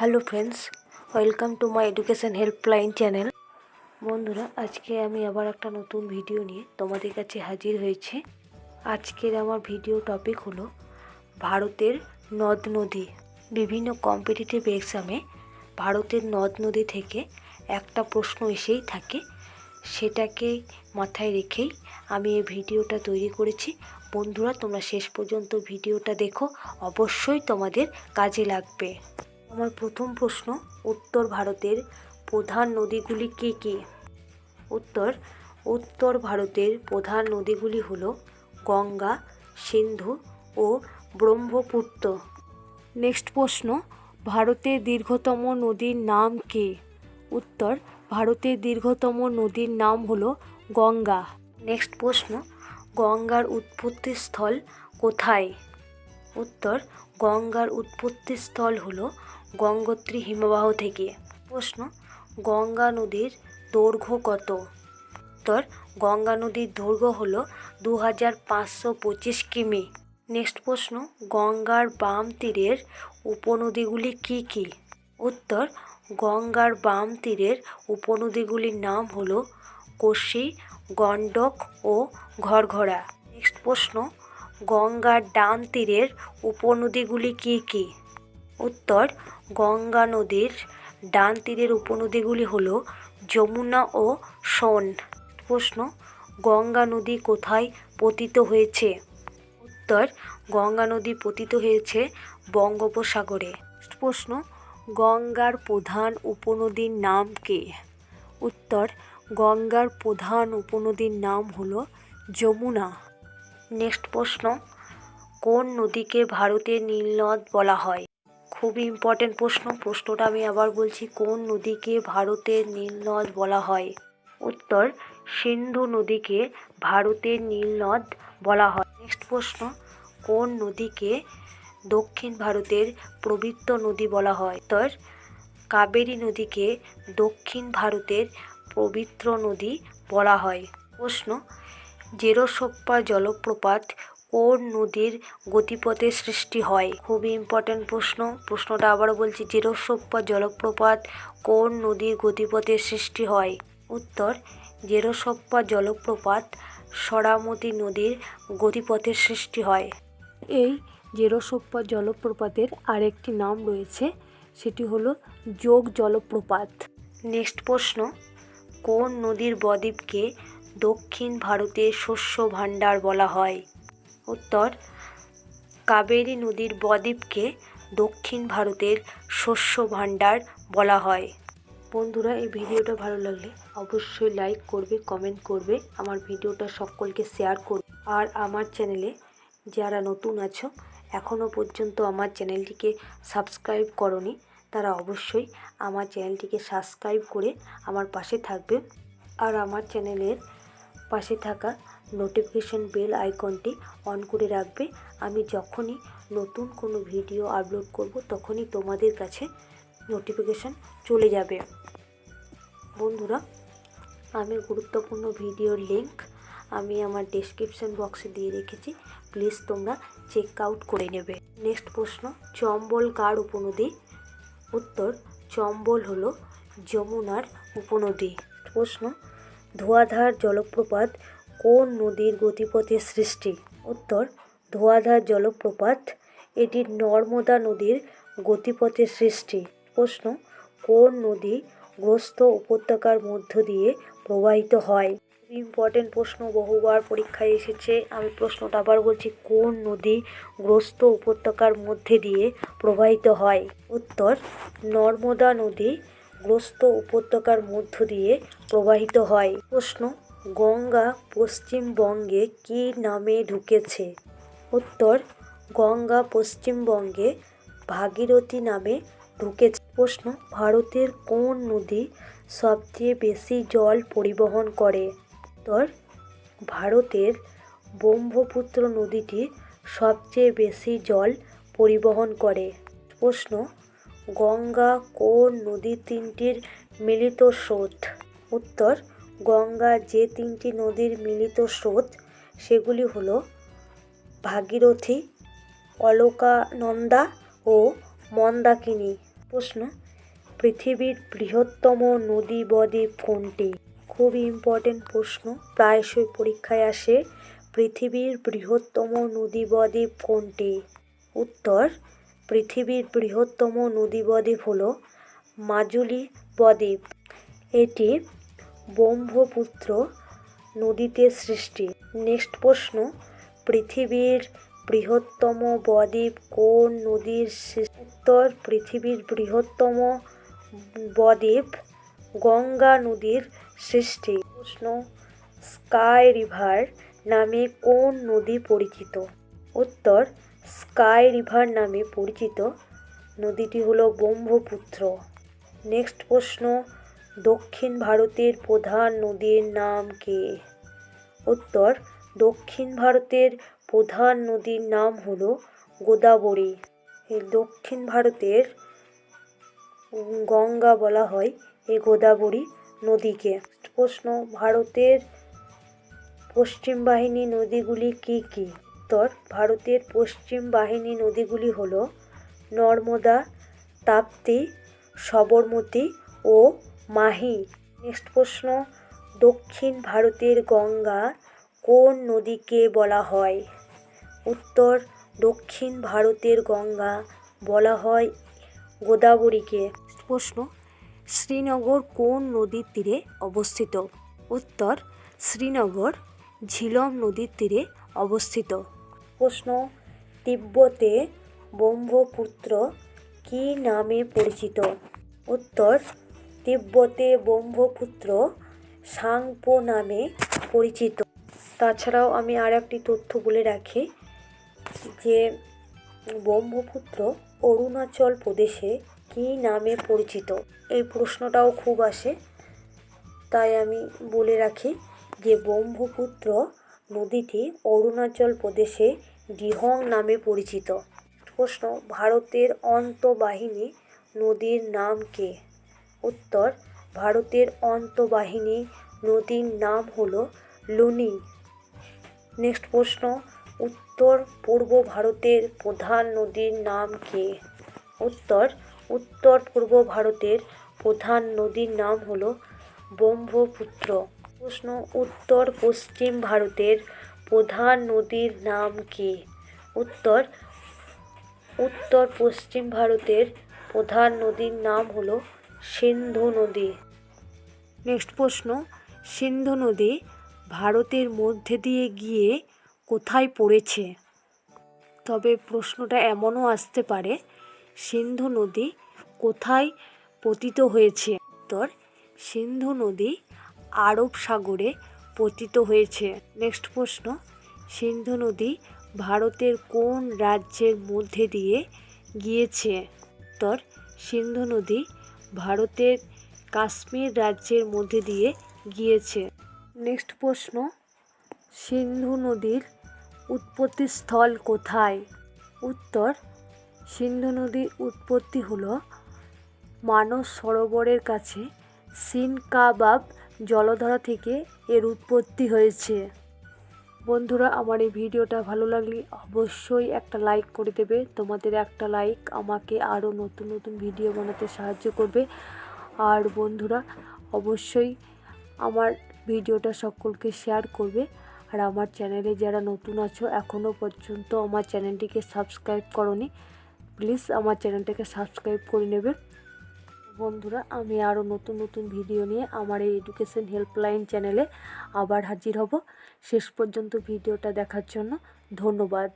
Hello friends, welcome to my education helpline channel. বন্ধুরা, আজকে আমি আবার একটা নতুন ভিডিও নিয়ে তোমাদের কাছে হাজির হয়েছি। আজকের আমার ভিডিও টপিক হলো ভারতের নদ নদী। বিভিন্ন কম্পিটিটিভ এক্সামে ভারতের নদ নদী থেকে একটা প্রশ্ন এসেই থাকে। সেটাকে মাথায় রেখেই আমি এই ভিডিওটা তৈরি করেছি। বন্ধুরা, তোমরা শেষ পর্যন্ত ভিডিওটা দেখো। অবশ্যই তোমাদের কাজে লাগবে। আমার প্রথম প্রশ্ন, উত্তর ভারতের প্রধান নদীগুলি কী কী? উত্তর উত্তর ভারতের প্রধান নদীগুলি হল গঙ্গা, সিন্ধু ও ব্রহ্মপুত্র। নেক্সট প্রশ্ন, ভারতের দীর্ঘতম নদীর নাম কী? উত্তর, ভারতের দীর্ঘতম নদীর নাম হলো গঙ্গা। নেক্সট প্রশ্ন, গঙ্গার উৎপত্তি স্থল কোথায়? উত্তর, গঙ্গার উৎপত্তি স্থল হলো গঙ্গোত্রী হিমবাহ থেকে। প্রশ্ন, গঙ্গা নদীর দৈর্ঘ্য কত? উত্তর, গঙ্গা নদীর দৈর্ঘ্য হল দু হাজার পাঁচশো পঁচিশ কিমি। নেক্সট প্রশ্ন, গঙ্গার বাম তীরের উপনদীগুলি কী কী? উত্তর, গঙ্গার বাম তীরের উপনদীগুলির নাম হলো কোশি, গণ্ডক ও ঘরঘরা নেক্সট প্রশ্ন, গঙ্গার ডান তীরের উপনদীগুলি কী কী? উত্তর, গঙ্গা নদীর ডান তীরের উপনদীগুলি হল যমুনা ও সোন। প্রশ্ন, গঙ্গা নদী কোথায় পতিত হয়েছে? উত্তর, গঙ্গা নদী পতিত হয়েছে বঙ্গোপসাগরে। প্রশ্ন, গঙ্গার প্রধান উপনদীর নাম কে? উত্তর, গঙ্গার প্রধান উপনদীর নাম হল যমুনা। নেক্সট প্রশ্ন, কোন নদীকে ভারতের নীলনদ বলা হয়? খুবই ইম্পর্টেন্ট প্রশ্ন। প্রশ্নটা আমি আবার বলছি, কোন নদীকে ভারতের নীলনদ বলা হয়? উত্তর, সিন্ধু নদীকে ভারতের নীলনদ বলা হয়। নেক্সট প্রশ্ন, কোন নদীকে দক্ষিণ ভারতের পবিত্র নদী বলা হয়? উত্তর, কাবেরী নদীকে দক্ষিণ ভারতের পবিত্র নদী বলা হয়। প্রশ্ন, জেরোসোপ্পা জলপ্রপাত কোন নদীর গতিপথে সৃষ্টি হয়? খুবই ইম্পর্ট্যান্ট প্রশ্ন। প্রশ্নটা আবারও বলছি জেরোসোপ্পা জলপ্রপাত কোন নদীর গতিপথে সৃষ্টি হয়? উত্তর জেরোসোপ্পা জলপ্রপাত সরামতি নদীর গতিপথের সৃষ্টি হয়। এই জেরোসোপ্পা জলপ্রপাতের আরেকটি নাম রয়েছে, সেটি হলো যোগ জলপ্রপাত। নেক্সট প্রশ্ন, কোন নদীর বদ্বীপকে দক্ষিণ ভারতের শস্য ভাণ্ডার বলা হয়? উত্তর, কাবেরী নদীর বদ্বীপকে দক্ষিণ ভারতের শস্য ভাণ্ডার বলা হয়। বন্ধুরা, এই ভিডিওটা ভালো লাগলে অবশ্যই লাইক করবে কমেন্ট করবে, আমার ভিডিওটা সকলকে শেয়ার করবে। আর আমার চ্যানেলে যারা নতুন আছো এখনও পর্যন্ত আমার চ্যানেলটিকে সাবস্ক্রাইব করনি, তারা অবশ্যই আমার চ্যানেলটিকে সাবস্ক্রাইব করে আমার পাশে থাকবে। আর আমার চ্যানেলের পাশে থাকা নোটিফিকেশন বেল আইকনটি অন করে রাখবে। আমি যখনই নতুন কোনো ভিডিও আপলোড করব, তখনই তোমাদের কাছে নোটিফিকেশান চলে যাবে। বন্ধুরা, আমি গুরুত্বপূর্ণ ভিডিওর লিঙ্ক আমি আমার ডেসক্রিপশন বক্সে দিয়ে রেখেছি। প্লিজ তোমরা চেক আউট করে নেবে। নেক্সট প্রশ্ন, চম্বল কার উপনদী? উত্তর, চম্বল হলো যমুনার উপনদী। প্রশ্ন, ধোয়াধার জলপ্রপাত কোন নদীর গতিপথে সৃষ্টি? উত্তর, ধোয়াধার জলপ্রপাত। এটি নর্মদা নদীর গতিপথের সৃষ্টি। প্রশ্ন, কোন নদী গ্রস্ত উপত্যকার মধ্য দিয়ে প্রবাহিত হয়? ইম্পর্টেন্ট প্রশ্ন, বহুবার পরীক্ষায় এসেছে। আমি প্রশ্নটা আবার বলছি, কোন নদী গ্রস্ত উপত্যকার মধ্যে দিয়ে প্রবাহিত হয়? উত্তর, নর্মদা নদী গ্রস্ত উপত্যকার মধ্য দিয়ে প্রবাহিত হয়। প্রশ্ন গঙ্গা পশ্চিমবঙ্গে কী নামে ঢুকেছে? উত্তর, গঙ্গা পশ্চিমবঙ্গে ভাগীরথী নামে ঢুকেছে। প্রশ্ন, ভারতের কোন নদী সবচেয়ে বেশি জল পরিবহন করে? উত্তর, ভারতের ব্রহ্মপুত্র নদীটি সবচেয়ে বেশি জল পরিবহন করে। প্রশ্ন, গঙ্গা কোন নদী তিনটির মিলিত স্রোত? উত্তর গঙ্গা যে তিনটি নদীর মিলিত স্রোত, সেগুলি হল ভাগীরথী, অলকানন্দা ও মন্দাকিনী। প্রশ্ন, পৃথিবীর বৃহত্তম নদী বদ্বীপ কোনটি? খুব ইম্পর্টেন্ট প্রশ্ন। প্রায়শই পরীক্ষায় আসে পৃথিবীর বৃহত্তম নদী বদ্বীপ কোনটি? উত্তর, পৃথিবীর বৃহত্তম নদী বদ্বীপ হল মাজুলি বদ্বীপ। এটি ব্রহ্মপুত্র নদীতে সৃষ্টি। নেক্সট প্রশ্ন, পৃথিবীর বৃহত্তম বদ্বীপ কোন নদীর উত্তর, পৃথিবীর বৃহত্তম বদ্বীপ গঙ্গা নদীর সৃষ্টি। প্রশ্ন, স্কাই রিভার নামে কোন নদী পরিচিত? উত্তর, স্কাই রিভার নামে পরিচিত নদীটি হলো ব্রহ্মপুত্র। নেক্সট প্রশ্ন দক্ষিণ ভারতের প্রধান নদীর নাম কি? উত্তর, দক্ষিণ ভারতের প্রধান নদীর নাম হলো গোদাবরী। এই দক্ষিণ ভারতের গঙ্গা বলা হয় এই গোদাবরী নদীকে। প্রশ্ন, ভারতের পশ্চিম বাহিনী নদীগুলি কি কি? উত্তর, ভারতের পশ্চিম বাহিনী নদীগুলি হলো নর্মদা, তাপ্তি, সবরমতী ও মাহি। নেক্সট প্রশ্ন, দক্ষিণ ভারতের গঙ্গা কোন নদীকে বলা হয়? উত্তর, দক্ষিণ ভারতের গঙ্গা বলা হয় গোদাবরীকে। প্রশ্ন, শ্রীনগর কোন নদীর তীরে অবস্থিত? উত্তর, শ্রীনগর ঝিলম নদীর তীরে অবস্থিত। প্রশ্ন, তিব্বতে ব্রহ্মপুত্র কী নামে পরিচিত? উত্তর তিব্বতে ব্রহ্মপুত্র সাংপো নামে পরিচিত। তাছাড়াও আমি আর একটি তথ্য বলে রাখি যে, ব্রহ্মপুত্র অরুণাচল প্রদেশে কী নামে পরিচিত? এই প্রশ্নটাও খুব আসে, তাই আমি বলে রাখি যে, ব্রহ্মপুত্র নদীটি অরুণাচল প্রদেশে ডিহং নামে পরিচিত। প্রশ্ন, ভারতের অন্তবাহিনী নদীর নাম কে? উত্তর, ভারতের অন্তবাহিনী নদীর নাম হল লুনি। নেক্সট প্রশ্ন, উত্তর পূর্ব ভারতের প্রধান নদীর নাম কি? উত্তর উত্তর পূর্ব ভারতের প্রধান নদীর নাম হল ব্রহ্মপুত্র। প্রশ্ন, উত্তর পশ্চিম ভারতের প্রধান নদীর নাম কি? উত্তর উত্তর পশ্চিম ভারতের প্রধান নদীর নাম হলো সিন্ধু নদী। নেক্সট প্রশ্ন, সিন্ধু নদী ভারতের মধ্যে দিয়ে গিয়ে কোথায় পড়েছে? তবে প্রশ্নটা এমনও আসতে পারে, সিন্ধু নদী কোথায় পতিত হয়েছে? উত্তর, সিন্ধু নদী আরব সাগরে পতিত হয়েছে। নেক্সট প্রশ্ন, সিন্ধু নদী ভারতের কোন রাজ্যের মধ্যে দিয়ে গিয়েছে? উত্তর, সিন্ধু নদী ভারতের কাশ্মীর রাজ্যের মধ্যে দিয়ে গিয়েছে। নেক্সট প্রশ্ন, সিন্ধু নদীর উৎপত্তিস্থল কোথায়? উত্তর, সিন্ধু নদীর উৎপত্তি হলো মানস সরোবরের কাছে সিনকাবাব জলধারা থেকে এর উৎপত্তি হয়েছে। বন্ধুরা, আমার এই ভিডিওটা ভালো লাগলে অবশ্যই একটা লাইক করে দেবে। তোমাদের একটা লাইক আমাকে আরও নতুন নতুন ভিডিও বানাতে সাহায্য করবে। আর বন্ধুরা, অবশ্যই আমার ভিডিওটা সকলকে শেয়ার করবে। আর আমার চ্যানেলে যারা নতুন আছো এখনও পর্যন্ত আমার চ্যানেলটিকে সাবস্ক্রাইব করনি, প্লিজ আমার চ্যানেলটাকে সাবস্ক্রাইব করে নেবে। বন্ধুরা, আমি আরও নতুন নতুন ভিডিও নিয়ে আমার এই এডুকেশন হেল্পলাইন চ্যানেলে আবার হাজির হব। শেষ পর্যন্ত ভিডিওটা দেখার জন্য ধন্যবাদ।